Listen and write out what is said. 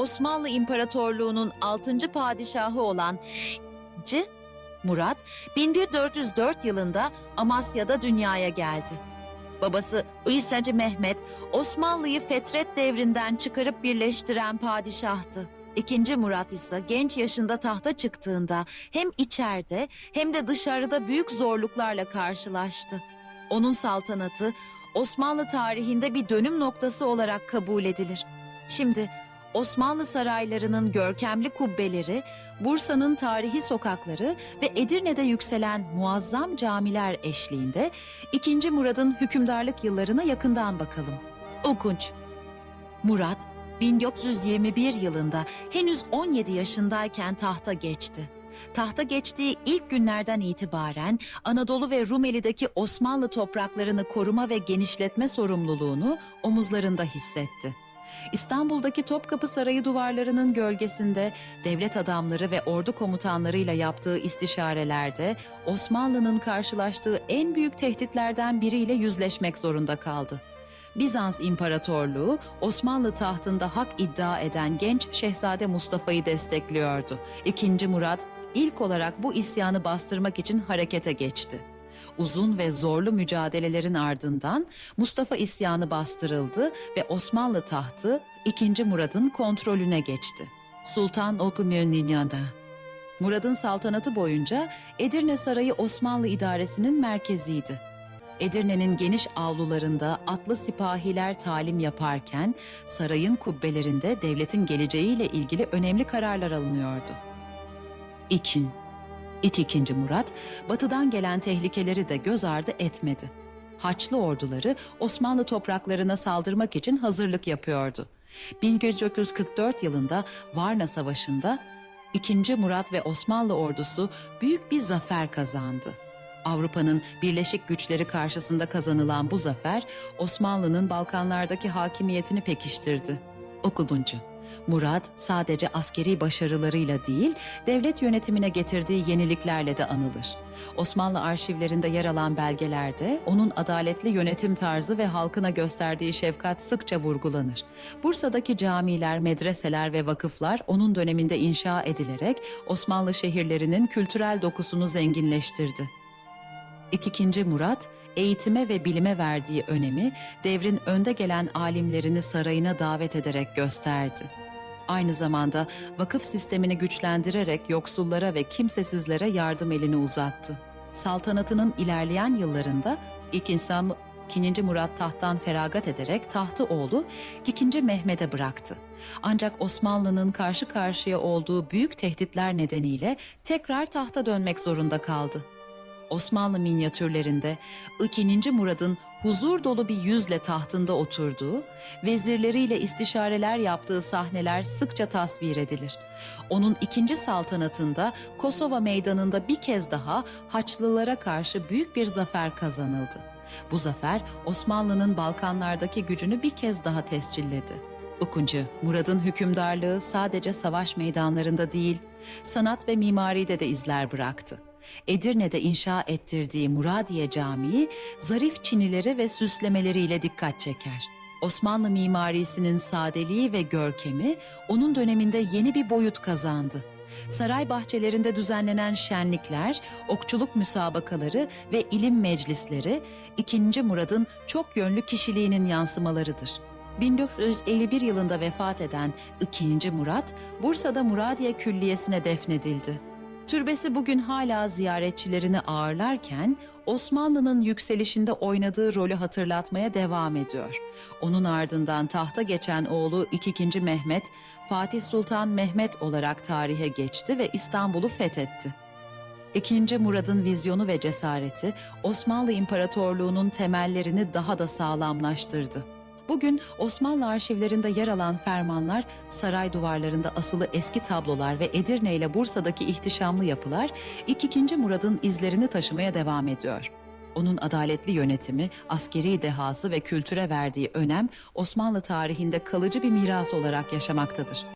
Osmanlı İmparatorluğu'nun 6. padişahı olan C. Murat 1404 yılında Amasya'da dünyaya geldi. Babası İsacı Mehmet Osmanlı'yı fetret devrinden çıkarıp birleştiren padişahtı. İkinci Murat ise genç yaşında tahta çıktığında hem içeride hem de dışarıda büyük zorluklarla karşılaştı. Onun saltanatı Osmanlı tarihinde bir dönüm noktası olarak kabul edilir. Şimdi Osmanlı saraylarının görkemli kubbeleri, Bursa'nın tarihi sokakları ve Edirne'de yükselen muazzam camiler eşliğinde 2. Murad'ın hükümdarlık yıllarına yakından bakalım. Okunç Murat 1921 yılında henüz 17 yaşındayken tahta geçti. Tahta geçtiği ilk günlerden itibaren Anadolu ve Rumeli'deki Osmanlı topraklarını koruma ve genişletme sorumluluğunu omuzlarında hissetti. İstanbul'daki Topkapı Sarayı duvarlarının gölgesinde devlet adamları ve ordu komutanlarıyla yaptığı istişarelerde Osmanlı'nın karşılaştığı en büyük tehditlerden biriyle yüzleşmek zorunda kaldı. Bizans İmparatorluğu Osmanlı tahtında hak iddia eden genç Şehzade Mustafa'yı destekliyordu. İkinci Murat ilk olarak bu isyanı bastırmak için harekete geçti. Uzun ve zorlu mücadelelerin ardından Mustafa isyanı bastırıldı ve Osmanlı tahtı 2. Murad'ın kontrolüne geçti. Sultan Okumyönlinya'da. Murad'ın saltanatı boyunca Edirne Sarayı Osmanlı idaresinin merkeziydi. Edirne'nin geniş avlularında atlı sipahiler talim yaparken sarayın kubbelerinde devletin geleceğiyle ilgili önemli kararlar alınıyordu. İkin İt. Murat, batıdan gelen tehlikeleri de göz ardı etmedi. Haçlı orduları Osmanlı topraklarına saldırmak için hazırlık yapıyordu. 1944 yılında Varna Savaşı'nda II. Murat ve Osmanlı ordusu büyük bir zafer kazandı. Avrupa'nın birleşik güçleri karşısında kazanılan bu zafer Osmanlı'nın Balkanlardaki hakimiyetini pekiştirdi. Okuduncu Murat sadece askeri başarılarıyla değil, devlet yönetimine getirdiği yeniliklerle de anılır. Osmanlı arşivlerinde yer alan belgelerde onun adaletli yönetim tarzı ve halkına gösterdiği şefkat sıkça vurgulanır. Bursa'daki camiler, medreseler ve vakıflar onun döneminde inşa edilerek Osmanlı şehirlerinin kültürel dokusunu zenginleştirdi. İkinci Murat, eğitime ve bilime verdiği önemi devrin önde gelen alimlerini sarayına davet ederek gösterdi. Aynı zamanda vakıf sistemini güçlendirerek yoksullara ve kimsesizlere yardım elini uzattı. Saltanatının ilerleyen yıllarında ilk insan 2. Murat tahttan feragat ederek tahtı oğlu 2. Mehmet'e bıraktı. Ancak Osmanlı'nın karşı karşıya olduğu büyük tehditler nedeniyle tekrar tahta dönmek zorunda kaldı. Osmanlı minyatürlerinde 2. Murad'ın huzur dolu bir yüzle tahtında oturduğu, vezirleriyle istişareler yaptığı sahneler sıkça tasvir edilir. Onun ikinci saltanatında Kosova meydanında bir kez daha Haçlılara karşı büyük bir zafer kazanıldı. Bu zafer Osmanlı'nın Balkanlardaki gücünü bir kez daha tescilledi. Okuncu, Murad'ın hükümdarlığı sadece savaş meydanlarında değil, sanat ve mimaride de izler bıraktı. Edirne'de inşa ettirdiği Muradiye Camii zarif çinileri ve süslemeleriyle dikkat çeker. Osmanlı mimarisinin sadeliği ve görkemi onun döneminde yeni bir boyut kazandı. Saray bahçelerinde düzenlenen şenlikler, okçuluk müsabakaları ve ilim meclisleri 2. Murad'ın çok yönlü kişiliğinin yansımalarıdır. 1951 yılında vefat eden 2. Murat, Bursa'da Muradiye Külliyesi'ne defnedildi. Türbesi bugün hala ziyaretçilerini ağırlarken Osmanlı'nın yükselişinde oynadığı rolü hatırlatmaya devam ediyor. Onun ardından tahta geçen oğlu 2. Mehmet, Fatih Sultan Mehmet olarak tarihe geçti ve İstanbul'u fethetti. İkinci Murad'ın vizyonu ve cesareti Osmanlı İmparatorluğu'nun temellerini daha da sağlamlaştırdı. Bugün Osmanlı arşivlerinde yer alan fermanlar, saray duvarlarında asılı eski tablolar ve Edirne ile Bursa'daki ihtişamlı yapılar 2. Murad'ın izlerini taşımaya devam ediyor. Onun adaletli yönetimi, askeri dehası ve kültüre verdiği önem Osmanlı tarihinde kalıcı bir miras olarak yaşamaktadır.